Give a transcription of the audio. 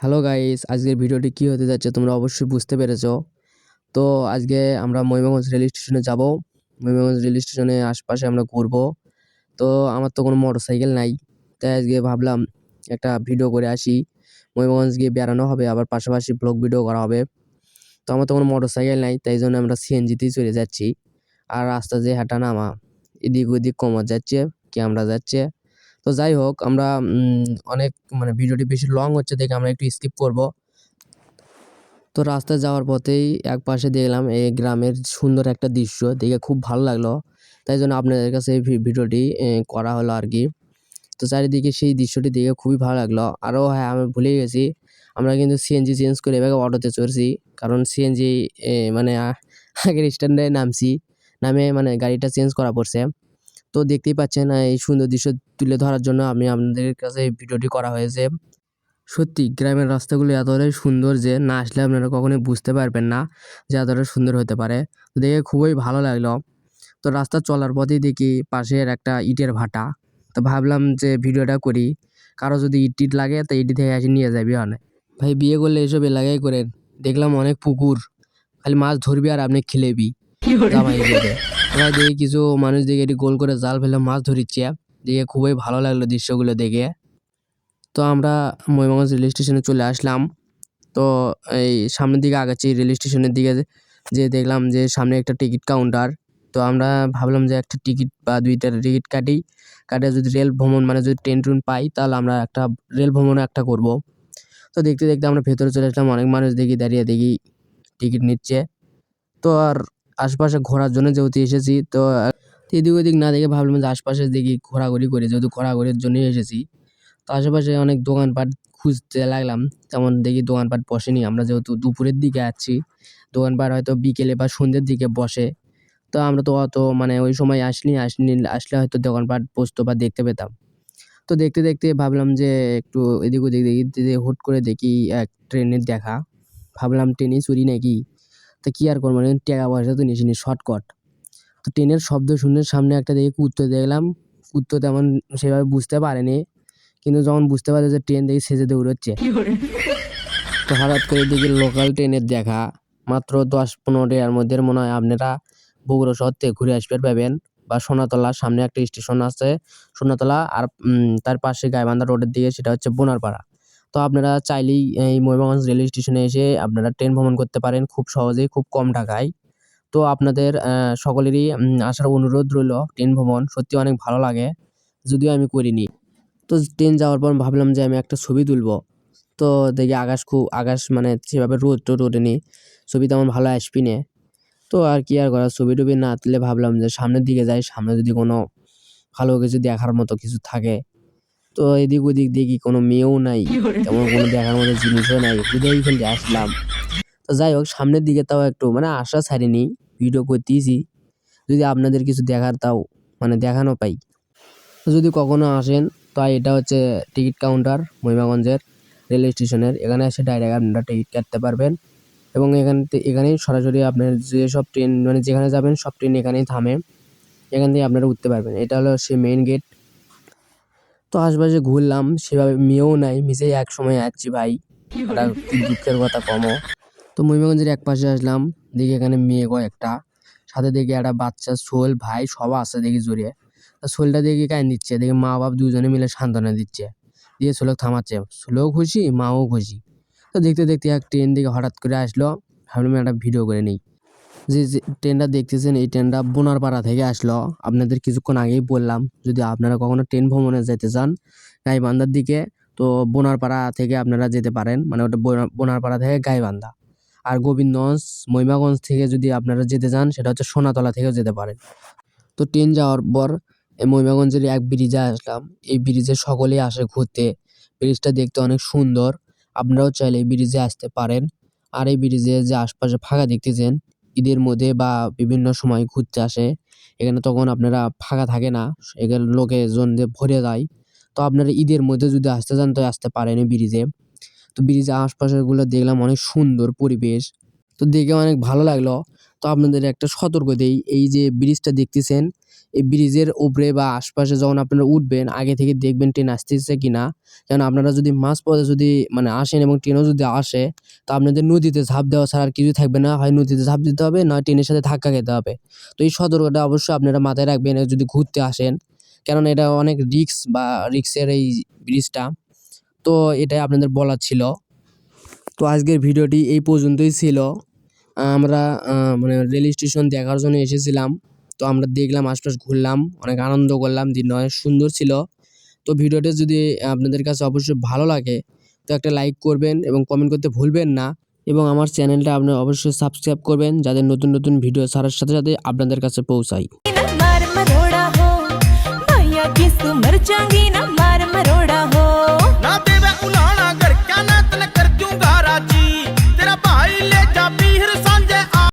Hello guys, আজকের ভিডিওটি কী হতে যাচ্ছে তোমরা অবশ্যই বুঝতে পেরেছ। তো আজকে আমরা ময়ূরভঞ্জ রেল স্টেশনে যাব। ময়ূরভঞ্জ রেল স্টেশনে আশপাশে আমরা ঘুরবো। তো আমার তো কোনো মোটর সাইকেল নাই, তাই আজকে ভাবলাম একটা ভিডিও করে আসি। ময়ূরভঞ্জ গিয়ে বেড়ানো হবে, আবার পাশাপাশি ব্লগ ভিডিও করা হবে। তো আমার তো কোনো মোটর সাইকেল নাই, তাই জন্য আমরা সিএনজিতেই চলে যাচ্ছি। আর রাস্তা যে হাঁটা নামা এদিক ওদিক কমত যাচ্ছে, ক্যামেরা যাচ্ছে। তো যাই হোক, আমরা অনেক মানে ভিডিওটি বেশি লং হচ্ছে দেখে আমরা একটু স্কিপ করব। তো রাস্তায় যাওয়ার পথেই এক পাশে দেখলাম এই গ্রামের সুন্দর একটা দৃশ্য, দেখে খুব ভালো লাগল। তাই জন্য আপনাদের কাছে এই ভিডিওটি করা হলো আর কি। তো চারিদিকে সেই দৃশ্যটি দেখে খুবই ভালো লাগল। আরও হ্যাঁ আমি ভুলেই গেছি, আমরা কিন্তু সিএনজি চেঞ্জ করে এবার অটোতে চড়ছি। কারণ সিএনজি মানে আগের স্ট্যান্ডে নামছি, নামে মানে গাড়িটা চেঞ্জ করা পড়ছে। তো দেখতেই পাচ্ছেন এই সুন্দর দৃশ্য তুলে ধরার জন্য আমি আপনাদের কাছে এই ভিডিওটি করা হয়েছে। সত্যি গ্রামের রাস্তাগুলো এতটাই সুন্দর যে না আসলে আপনারা কখনোই বুঝতে পারবেন না যে এতটা সুন্দর হতে পারে। তো দেখে খুবই ভালো লাগল। তো রাস্তা চলার পথেই দেখি পাশের একটা ইটের ভাটা। তো ভাবলাম যে ভিডিওটা করি। কারও যদি ইট টিট লাগে তো ইটি থেকে এসে নিয়ে যাবি অনেক ভাই বিয়ে করলে এসব এলাকায় করেন। দেখলাম অনেক পুকুর। খালি মাছ ধরবি আর আপনি খেলেবি। জামাই এবার দেখি কিছু মানুষ দেখে এটি গোল করে জাল ফেলে মাছ ধরিচ্ছে। দেখে খুবই ভালো লাগল দৃশ্যগুলো দেখে। তো আমরা ময়ূরভঞ্জ রেল স্টেশনে চলে আসলাম। তো এই সামনের দিকে আগাচ্ছি রেল স্টেশনের দিকে যে- দেখলাম যে সামনে একটা টিকিট কাউন্টার। তো আমরা ভাবলাম যে একটা টিকিট বা দুইটা টিকিট কাটি কাটে যদি রেল ভ্রমণ মানে যদি ট্রেন ট্রেন পাই তাহলে আমরা একটা রেল ভ্রমণও একটা করব। তো দেখতে দেখতে আমরা ভেতরে চলে আসলাম। অনেক মানুষ দেখি দাঁড়িয়ে দেখি টিকিট নিচ্ছে। তো আর আশপাশে ঘোরার জন্য যেহেতু এসেছি, তো এদিক ওদিক না দেখে ভাবলাম যে আশপাশে দেখি ঘোরাঘুরি করি, যেহেতু ঘোরাঘুরির জন্যই এসেছি। তো আশেপাশে অনেক দোকানপাট খুঁজতে লাগলাম তেমন দেখি দোকানপাট বসেনি, আমরা যেহেতু দুপুরের দিকে আছি, দোকানপাট হয়তো বিকেলে বা সন্ধ্যের দিকে বসে। তো আমরা তো অত মানে ওই সময় আসনি আসনি আসলে হয়তো দোকানপাট বসতো বা দেখতে পেতাম। তো দেখতে দেখতে ভাবলাম যে একটু এদিক ওদিক দেখি হুট করে দেখি এক ট্রেনের দেখা। ভাবলাম ট্রেনে চুরি নাকি? তা কি আর করব? মানে টাকা পয়সা তো নিসিনি শর্টকাট তো ট্রেনের শব্দ শুনে সামনে একটা দেখি কুত্তো দেখলাম। কুত্তো তেমন সেভাবে বুঝতে পারেনি। কিন্তু যখন বুঝতে পারে যে ট্রেন দেখি সেজে দৌড়চ্ছে। তো হঠাৎ করে দেখি লোকাল ট্রেনের দেখা। মাত্র দশ পনেরো টাকার মধ্যে মনে হয় আপনারা বগুড়া শহর থেকে ঘুরে আসবে পাবেন। বা সোনাতলার সামনে একটা স্টেশন আছে সোনাতলা। আর তার পাশে গাইবান্ধা রোডের দিকে সেটা হচ্ছে বোনারপাড়া। তো আপনারা চাইলেই, এই ময়ূরভঞ্জ রেল স্টেশনে এসে আপনারা ট্রেন ভ্রমণ করতে পারেন খুব সহজেই, খুব কম টাকায়। তো আপনাদের সকলেরই আসার অনুরোধ রইল ট্রেন ভ্রমণ, সত্যি অনেক ভালো লাগে, যদিও আমি করিনি। তো ট্রেন যাওয়ার পর ভাবলাম যে আমি একটা ছবি তুলবো। তো দেখি আকাশ খুব, আকাশ মানে সেভাবে রোদ টোদ ওঠেনি ছবি তেমন ভালো আসবি না। তো আর কি আর করা ছবি টবি না তুলে ভাবলাম যে সামনের দিকে যাই, সামনে যদি কোনো ভালো কিছু দেখার মতো কিছু থাকে তো এদিক ওদিক দেখি কোনো মেয়েও নাই? তেমন কোনো দেখার মতো জিনিসও নাই। বুঝেই ফেলতে আসলাম? তো যাই হোক সামনের দিকে তাও একটু মানে আশা ছাড়িনি ভিডিও করতেইছি যদি আপনাদের কিছু দেখার তাও মানে দেখানো পাই। যদি কখনো আসেন তো এটা হচ্ছে টিকিট কাউন্টার মহিমাগঞ্জের রেল স্টেশনের। এখানে এসে ডাইরেক্ট আপনারা টিকিট কাটতে পারবেন। এবং এখান থেকে এখানেই সরাসরি আপনার যেসব ট্রেন মানে যেখানে যাবেন সব ট্রেন এখানেই থামে। এখান থেকে আপনারা উঠতে পারবেন। এটা হলো সে মেইন গেট তো আশপাশে ঘুরলাম, সেভাবে মেয়েও নাই মিশে এক সময় আসছি ভাই দুঃখের কথা কমও। তো মহিমাগঞ্জের এক পাশে আসলাম, দেখি এখানে মেয়ে কয়েকটা সাথে দেখি একটা বাচ্চা সোল ভাই, সব আছে দেখি জড়িয়ে তা সোলটা দেখি কান দিচ্ছে দেখি মা বাপ দুজনে মিলে সান্ত্বনা দিচ্ছে। দিয়ে সোলক থামাচ্ছে। সোলও খুশি, মাও খুশি। তো দেখতে দেখতে এক ট্রেন দিকে হঠাৎ করে আসলো, ভাবলাম একটা ভিডিও করে নিই। যে ট্রেনটা দেখতেছেন, এই ট্রেনটা বোনারপাড়া থেকে আসলো। আপনাদের কিছুক্ষণ আগেই বললাম, যদি আপনারা কখনো ট্রেন ভ্রমণে যেতে চান, গাইবান্ধার দিকে, তো বোনারপাড়া থেকে আপনারা যেতে পারেন। মানে ওটা বোনা- বোনারপাড়া থেকে গাইবান্ধা। আর গোবিন্দগঞ্জ, মহিমাগঞ্জ থেকে যদি আপনারা যেতে চান, সেটা হচ্ছে সোনাতলা থেকেও যেতে পারেন। তো ট্রেন যাওয়ার পর, এই মহিমাগঞ্জের এক ব্রিজে আসলাম। এই ব্রিজে সকলেই আসে ঘুরতে। ব্রিজটা দেখতে অনেক সুন্দর। আপনারাও চাইলে এই ব্রিজে আসতে পারেন। আর এই ব্রিজে যে আশপাশে ফাঁকা দেখতেছেন ঈদের মধ্যে বা বিভিন্ন সময় ঘুরতে আসে, এখানে তখন আপনারা ফাঁকা থাকে না, এখানে লোকেজন দিয়ে ভরে যায়। তো আপনারা ঈদের মধ্যে যদি আসতে চান, তো আসতে পারেন ব্রিজে। তো ব্রিজে আশপাশেরগুলো দেখলাম অনেক সুন্দর পরিবেশ, তো দেখে অনেক ভালো লাগল। তো আপনাদের একটা সতর্ক দেই, এই যে ব্রিজটা দেখতেছেন এই ব্রিজের উপরে বা আশপাশে যখন আপনারা উঠবেন, আগে থেকে দেখবেন ট্রেন আসতেছে কিনা। কারণ আপনারা যদি মাঝপথে যদি মানে আসেন এবং ট্রেনও যদি আসে, তো আপনাদের নদীতে ঝাঁপ দেওয়া ছাড়া আর কিছু থাকবে না। হয় নদীতে ঝাঁপ দিতে হবে, নয় ট্রেনের সাথে ধাক্কা খেতে হবে। তো এই সতর্কতা অবশ্যই আপনারা মাথায় রাখবেন যদি ঘুরতে আসেন। কেননা এটা অনেক রিস্ক বা রিক্সের এই ব্রিজটা। তো এটাই আপনাদের বলার ছিল। তো আজকের ভিডিওটি এই পর্যন্তই ছিল। আমরা মানে রেল স্টেশন দেখার জন্য এসেছিলাম। তো আমরা দেখলাম, আশপাশ ঘুরলাম, অনেক আনন্দ করলাম, দিন অনেক সুন্দর ছিল। তো ভিডিওটা যদি আপনাদের কাছে অবশ্যই ভালো লাগে, তো একটা লাইক করবেন এবং কমেন্ট করতে ভুলবেন না। এবং আমার চ্যানেলটা আপনারা অবশ্যই সাবস্ক্রাইব করবেন যাদের নতুন নতুন ভিডিও ছাড়ার সাথে সাথে আপনাদের কাছে পৌঁছায়